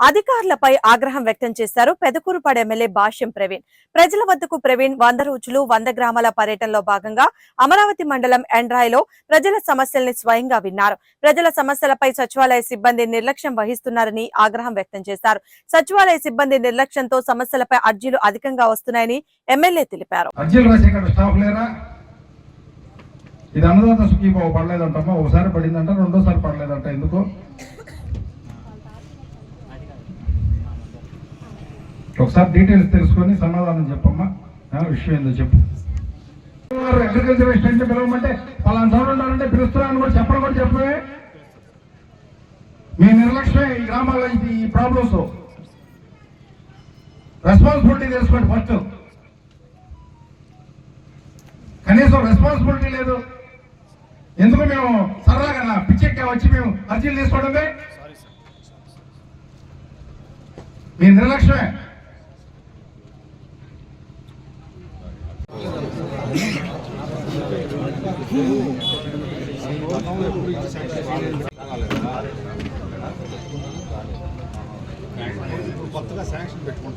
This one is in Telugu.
అధికారులపై ఆగ్రహం వ్యక్తం చేశారు పెదకూరుపాడు ఎమ్మెల్యే భాష్యం ప్రవీణ్. ప్రజల వద్దకు ప్రవీణ్ వంద రోజులు వంద గ్రామాల పర్యటనలో భాగంగా అమరావతి మండలం ఎండ్రాయిలో ప్రజల సమస్యల్ని స్వయంగా విన్నారు. ప్రజల సమస్యలపై సచివాలయ సిబ్బంది నిర్లక్ష్యం వహిస్తున్నారని ఆగ్రహం వ్యక్తం చేశారు. సచివాలయ సిబ్బంది నిర్లక్ష్యంతో సమస్యలపై అర్జీలు అధికంగా వస్తున్నాయని ఎమ్మెల్యే తెలిపారు. ఇది అన్నదాత సుఖీబాబు పడలేదంటమ్మా. ఒకసారి పడిందంట రెండోసారి పడలేదంట. ఎందుకో? ఒకసారి డీటెయిల్స్ తెలుసుకొని సమాధానం చెప్పమ్మా. విషయం ఏందో చెప్పు. అగ్రికల్చర్ ఎక్స్టెంట్ పిలవమంటే పలానా చోట ఉండాలంటే పిలుస్తున్నాను కూడా చెప్పడం కూడా చెప్పవే మీ నిర్లక్ష్యమే ఈ గ్రామాల్లో ఇది ఈ ప్రాబ్లమ్స్ రెస్పాన్సిబిలిటీ తెలుసుకోండి ఫస్ట్ కనీసం రెస్పాన్సిబిలిటీ లేదు. ఎందుకు మేము సరదాగా పిచ్చెక్కా వచ్చి మేము అర్జీలు తీసుకోవడమే? మీ నిర్లక్ష్యమే. కొత్తగా శాంక్షన్ పెట్టుకుంటాం.